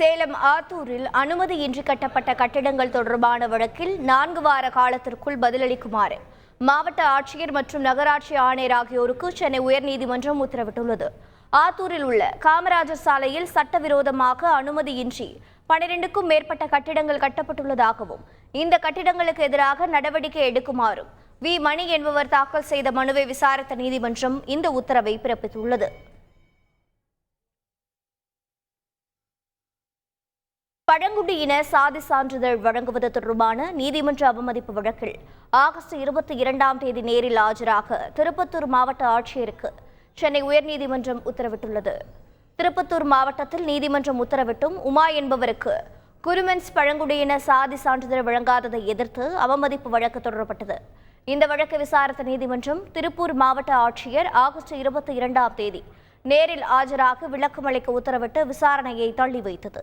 சேலம் ஆத்தூரில் அனுமதியின்றி கட்டப்பட்ட கட்டிடங்கள் தொடர்பான வழக்கில் நான்கு வார காலத்திற்குள் பதிலளிக்குமாறு மாவட்ட ஆட்சியர் மற்றும் நகராட்சி ஆணையர் ஆகியோருக்கு சென்னை உயர்நீதிமன்றம் உத்தரவிட்டுள்ளது. ஆத்தூரில் உள்ள காமராஜர் சாலையில் சட்டவிரோதமாக அனுமதியின்றி பனிரெண்டுக்கும் மேற்பட்ட கட்டிடங்கள் கட்டப்பட்டுள்ளதாகவும் இந்த கட்டிடங்களுக்கு எதிராக நடவடிக்கை எடுக்குமாறும் வி. மணி என்பவர் தாக்கல் செய்த மனுவை விசாரித்த நீதிமன்றம் இந்த உத்தரவை பிறப்பித்துள்ளது. பழங்குடியின சாதி சான்றிதழ் வழங்குவது தொடர்பான நீதிமன்ற அவமதிப்பு வழக்கில் ஆகஸ்ட் இருபத்தி இரண்டாம் தேதி நேரில் ஆஜராக திருப்பத்தூர் மாவட்ட ஆட்சியருக்கு சென்னை உயர்நீதிமன்றம் உத்தரவிட்டுள்ளது. திருப்பத்தூர் மாவட்டத்தில் நீதிமன்றம் உத்தரவிட்டும் உமா என்பவருக்கு குருமென்ஸ் பழங்குடியின சாதி சான்றிதழ் வழங்காததை எதிர்த்து அவமதிப்பு வழக்கு தொடரப்பட்டது. இந்த வழக்கு விசாரித்த நீதிமன்றம் திருப்பூர் மாவட்ட ஆட்சியர் ஆகஸ்ட் இருபத்தி இரண்டாம் தேதி நேரில் ஆஜராக விளக்கமளிக்க உத்தரவிட்டு விசாரணையை தள்ளி வைத்தது.